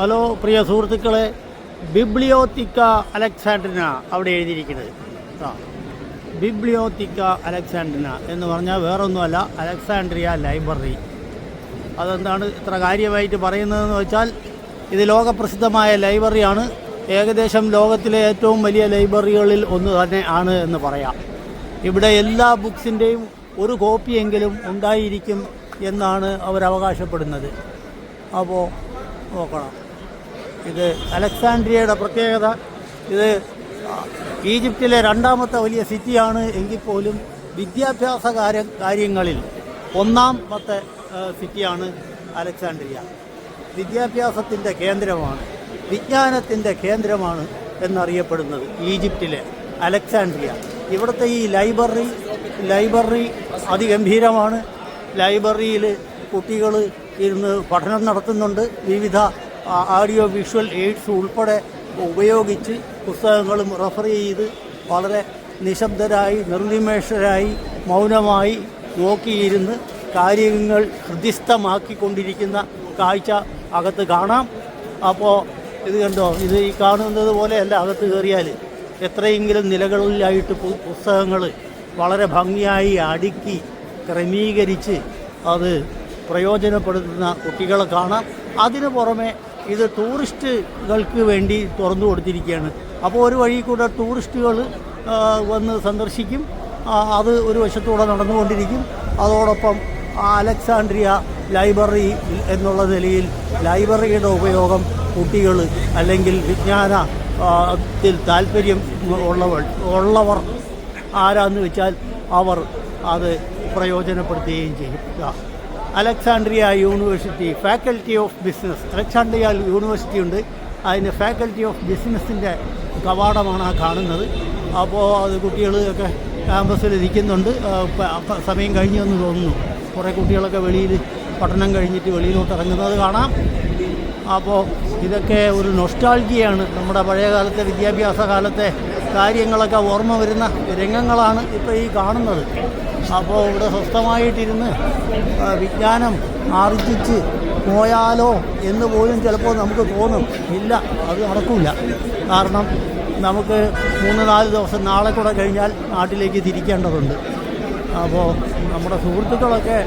Hello പ്രിയ സുഹൃത്തുക്കളെ ബിബ്ലിയോത്തിക്ക അലക്സാൻഡ്രിന അവിടെ എഴുതിയിരിക്കുന്നത്. ആ ബിബ്ലിയോത്തിക്ക അലക്സാൻഡ്രിന എന്ന് പറഞ്ഞാൽ വേറൊന്നുമല്ല അലക്സാണ്ട്രിയ ലൈബ്രറി. അതെന്താണ് ഇത്ര കാര്യമായിട്ട് പറയുന്നതെന്ന് വെച്ചാൽ ഇത് ലോകപ്രസിദ്ധമായ ലൈബ്രറിയാണ്. ഏകദേശം ലോകത്തിലെ ഏറ്റവും വലിയ ലൈബ്രറികളിൽ ഒന്ന് തന്നെ ആണ് എന്ന് പറയാം. ഇവിടെ എല്ലാ ബുക്സിന്റെയും ഒരു കോപ്പിയെങ്കിലും ഉണ്ടായിരിക്കും എന്നാണ് അവർ അവകാശപ്പെടുന്നത്. അപ്പോൾ നോക്കണം. ഇത് അലക്സാൻഡ്രിയയുടെ പ്രത്യേകത. ഇത് ഈജിപ്തിലെ രണ്ടാമത്തെ വലിയ സിറ്റിയാണ് എങ്കിൽ പോലും വിദ്യാഭ്യാസ കാര്യ കാര്യങ്ങളിൽ ഒന്നാമത്തെ സിറ്റിയാണ് അലക്സാൻഡ്രിയ വിദ്യാഭ്യാസത്തിന്റെ കേന്ദ്രമാണ് വിജ്ഞാനത്തിന്റെ കേന്ദ്രമാണ് എന്നറിയപ്പെടുന്നത് ഈജിപ്തിലെ അലക്സാൻഡ്രിയ ഇവിടുത്തെ ഈ ലൈബ്രറി ലൈബ്രറി അതിഗംഭീരമാണ്. ലൈബ്രറിയിൽ കുട്ടികൾ ഇരുന്ന് പഠനം നടത്തുന്നുണ്ട്. വിവിധ ആഡിയോ വിഷ്വൽ എയ്ഡ്സ് ഉൾപ്പെടെ ഉപയോഗിച്ച് പുസ്തകങ്ങളും റെഫർ ചെയ്ത് വളരെ നിശബ്ദരായി നിർനിമേഷരായി മൗനമായി നോക്കിയിരുന്ന് കാര്യങ്ങൾ ഹൃദിസ്ഥമാക്കിക്കൊണ്ടിരിക്കുന്ന കാഴ്ച അകത്ത് കാണാം. അപ്പോൾ ഇത് കണ്ടോ? ഇത് ഈ കാണുന്നത് പോലെയല്ല അകത്ത് കയറിയാൽ എത്രയെങ്കിലും നിലകളിലായിട്ട് പുസ്തകങ്ങൾ വളരെ ഭംഗിയായി അടുക്കി ക്രമീകരിച്ച് അത് പ്രയോജനപ്പെടുത്തുന്ന കുട്ടികളെ കാണാം. അതിനു പുറമെ ഇത് ടൂറിസ്റ്റുകൾക്ക് വേണ്ടി തുറന്നു കൊടുത്തിരിക്കുകയാണ്. അപ്പോൾ ഒരു വഴി കൂടെ ടൂറിസ്റ്റുകൾ വന്ന് സന്ദർശിക്കും. അത് ഒരു വശത്തൂടെ നടന്നുകൊണ്ടിരിക്കും. അതോടൊപ്പം അലക്സാണ്ട്രിയ ലൈബ്രറി എന്നുള്ള നിലയിൽ ലൈബ്രറിയുടെ ഉപയോഗം കുട്ടികൾ അല്ലെങ്കിൽ വിജ്ഞാനത്തിൽ താല്പര്യം ഉള്ളവർ ഉള്ളവർ ആരാന്ന് വെച്ചാൽ അവർ അത് പ്രയോജനപ്പെടുത്തുകയും ചെയ്യും ഇതാ. Alexandria university faculty of business. Alexandria university ഉണ്ട്. അതിന് ഫാക്കൽറ്റി ഓഫ് ബിസിനസ്സിന്റെ കവാടമാണ് ആ കാണുന്നത്. അപ്പോൾ അത് കുട്ടികളൊക്കെ ക്യാമ്പസിൽ ഇരിക്കുന്നുണ്ട്. സമയം കഴിഞ്ഞു എന്ന് തോന്നുന്നു. കുറേ കുട്ടികളൊക്കെ വെളിയിൽ പഠനം കഴിഞ്ഞിട്ട് വെളിയിലോട്ട് ഇറങ്ങുന്നത് കാണാം. അപ്പോൾ ഇതൊക്കെ ഒരു നൊസ്റ്റാൾജിയാണ് നമ്മുടെ പഴയകാലത്തെ വിദ്യാഭ്യാസ കാലത്തെ കാര്യങ്ങളൊക്കെ ഓർമ്മ വരുന്ന രംഗങ്ങളാണ് ഇപ്പോൾ ഈ കാണുന്നത്. അപ്പോൾ ഇവിടെ സ്വസ്ഥമായിട്ടിരുന്ന് വിജ്ഞാനം ആർജിച്ച് പോയാലോ എന്ന് പോലും ചിലപ്പോൾ നമുക്ക് തോന്നും. ഇല്ല അത് നടക്കില്ല കാരണം നമുക്ക് മൂന്ന് നാല് ദിവസം നാളെ കൂടെ കഴിഞ്ഞാൽ നാട്ടിലേക്ക് തിരിക്കേണ്ടതുണ്ട്. അപ്പോൾ നമ്മുടെ സുഹൃത്തുക്കളൊക്കെ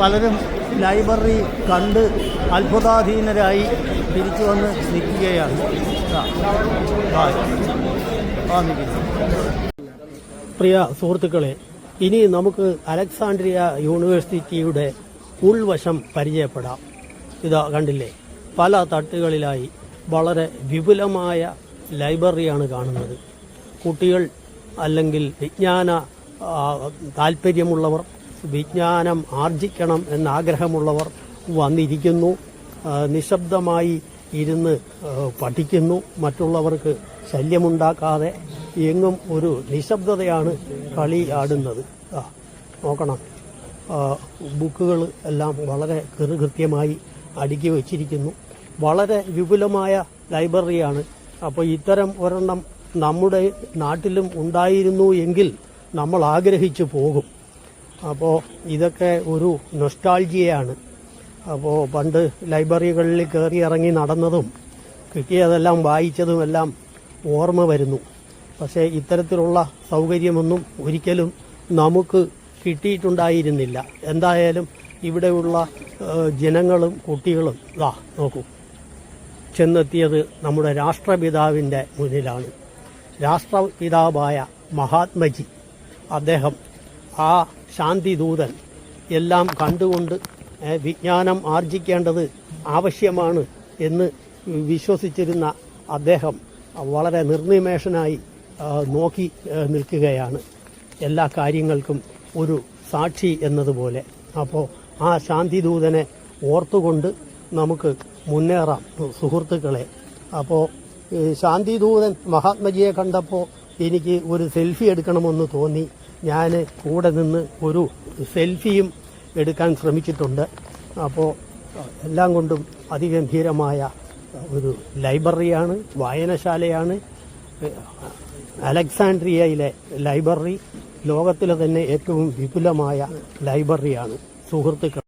പലരും ലൈബ്രറി കണ്ട് അത്ഭുതാധീനരായി തിരിച്ചു വന്ന് നിൽക്കുകയാണ്. പ്രിയ സുഹൃത്തുക്കളെ ഇനി നമുക്ക് അലക്സാണ്ട്രിയ യൂണിവേഴ്സിറ്റിയുടെ ഉൾവശം പരിചയപ്പെടാം. ഇതാ കണ്ടില്ലേ? പല തട്ടുകളിലായി വളരെ വിപുലമായ ലൈബ്രറിയാണ് കാണുന്നത്. കുട്ടികൾ അല്ലെങ്കിൽ വിജ്ഞാന താല്പര്യമുള്ളവർ വിജ്ഞാനം ആർജിക്കണം എന്നാഗ്രഹമുള്ളവർ വന്നിരിക്കുന്നു. നിശബ്ദമായി ഇരുന്ന് പഠിക്കുന്നു. മറ്റുള്ളവർക്ക് ശല്യമുണ്ടാക്കാതെ എങ്ങും ഒരു നിശബ്ദതയാണ് കളി ആടുന്നത്. ആ നോക്കണം. ബുക്കുകൾ എല്ലാം വളരെ കൃത്യമായി അടുക്കി വച്ചിരിക്കുന്നു. വളരെ വിപുലമായ ലൈബ്രറിയാണ്. അപ്പോൾ ഇത്തരം ഒരെണ്ണം നമ്മുടെ നാട്ടിലും ഉണ്ടായിരുന്നു എങ്കിൽ നമ്മൾ ആഗ്രഹിച്ചു പോകും. അപ്പോൾ ഇതൊക്കെ ഒരു നൊസ്റ്റാൾജിയാണ് അപ്പോൾ പണ്ട് ലൈബ്രറികളിൽ കയറി ഇറങ്ങി നടന്നതും കിട്ടിയതെല്ലാം വായിച്ചതുമെല്ലാം ഓർമ്മ വരുന്നു. പക്ഷേ ഇത്തരത്തിലുള്ള സൗകര്യമൊന്നും ഒരിക്കലും നമുക്ക് കിട്ടിയിട്ടുണ്ടായിരുന്നില്ല. എന്തായാലും ഇവിടെയുള്ള ജനങ്ങളും കുട്ടികളും ഇതാ നോക്കൂ. ചെന്നെത്തിയത് നമ്മുടെ രാഷ്ട്രപിതാവിന്റെ മുന്നിലാണ്. രാഷ്ട്രപിതാവായ മഹാത്മജി അദ്ദേഹം ആ ശാന്തിദൂതൻ എല്ലാം കണ്ടുകൊണ്ട് വിജ്ഞാനം ആർജിക്കേണ്ടത് ആവശ്യമാണ് എന്ന് വിശ്വസിച്ചിരുന്ന അദ്ദേഹം വളരെ നിർനിമേഷനായി നോക്കി നിൽക്കുകയാണ്. എല്ലാ കാര്യങ്ങൾക്കും ഒരു സാക്ഷി എന്നതുപോലെ. അപ്പോൾ ആ ശാന്തിദൂതനെ ഓർത്തുകൊണ്ട് നമുക്ക് മുന്നേറാം സുഹൃത്തുക്കളെ. അപ്പോൾ ശാന്തിദൂതൻ മഹാത്മജിയെ കണ്ടപ്പോൾ എനിക്ക് ഒരു സെൽഫി എടുക്കണമെന്ന് തോന്നി. ഞാൻ കൂടെ നിന്ന് ഒരു സെൽഫിയും എടുക്കാൻ ശ്രമിച്ചിട്ടുണ്ട്. അപ്പോൾ എല്ലാം കൊണ്ടും അതിഗംഭീരമായ ഒരു ലൈബ്രറിയാണ് വായനശാലയാണ്. അലക്സാൻഡ്രിയയിലെ ലൈബ്രറി ലോകത്തിലെ തന്നെ ഏറ്റവും വിപുലമായ ലൈബ്രറിയാണ്. സുഹൃത്തുക്കൾ